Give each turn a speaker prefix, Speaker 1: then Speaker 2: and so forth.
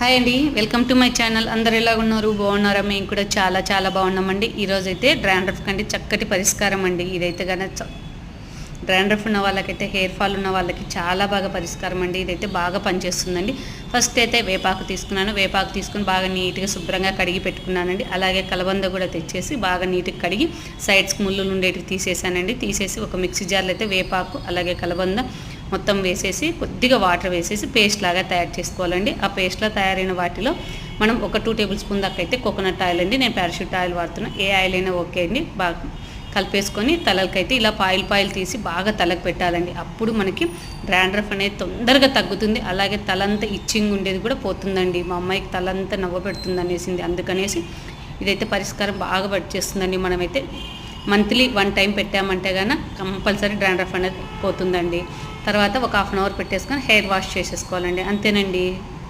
Speaker 1: Hi అండి welcome to my channel. అందరు ఎలా ఉన్నారు? బాగున్నారా? మేము కూడా చాలా చాలా బాగున్నామండి. ఈరోజైతే డ్రాండ్రఫ్ కంటే చక్కటి పరిష్కారం అండి. ఇదైతే కనుక డ్రాండ్రఫ్ ఉన్న వాళ్ళకైతే హెయిర్ ఫాల్ ఉన్న వాళ్ళకి చాలా బాగా పరిష్కారం అండి. ఇదైతే బాగా పనిచేస్తుందండి. ఫస్ట్ అయితే వేపాకు తీసుకున్నాను. వేపాకు తీసుకుని బాగా నీట్గా శుభ్రంగా కడిగి పెట్టుకున్నానండి. అలాగే కలబంద కూడా తెచ్చేసి బాగా నీట్గా కడిగి సైడ్స్కి ముళ్ళులు ఉండేటివి తీసేసానండి. తీసేసి ఒక మిక్సీ జార్లో అయితే వేపాకు అలాగే కలబంద మొత్తం వేసేసి కొద్దిగా వాటర్ వేసేసి పేస్ట్ లాగా తయారు చేసుకోవాలండి. ఆ పేస్ట్లో తయారైన వాటిలో మనం ఒక టూ టేబుల్ స్పూన్ దాకా అయితే కోకోనట్ ఆయిల్ అండి. నేను పారాషూట్ ఆయిల్ వాడుతున్నా. ఏ ఆయిల్ అయినా ఓకే అండి. బాగా కలిపేసుకొని తలలకైతే ఇలా పాయిల్ పాయిల్ తీసి బాగా తలకు పెట్టాలండి. అప్పుడు మనకి డ్రాండ్రఫ్ అనేది తొందరగా తగ్గుతుంది. అలాగే తలంతా ఇచ్చింగ్ ఉండేది కూడా పోతుందండి. మా అమ్మాయికి తలంతా నవ్వ పెడుతుంది అనేసింది. అందుకనేసి ఇదైతే పరిష్కారం బాగా పనిచేస్తుందండి మనమైతే. మంత్లీ వన్ టైం పెట్టామంటే కనుక కంపల్సరీ డ్రాండ్రఫ్ అనేది పోతుందండి. తర్వాత ఒక హాఫ్ అన్ అవర్ పెట్టేసుకొని హెయిర్ వాష్ చేసేసుకోవాలండి. అంతేనండి?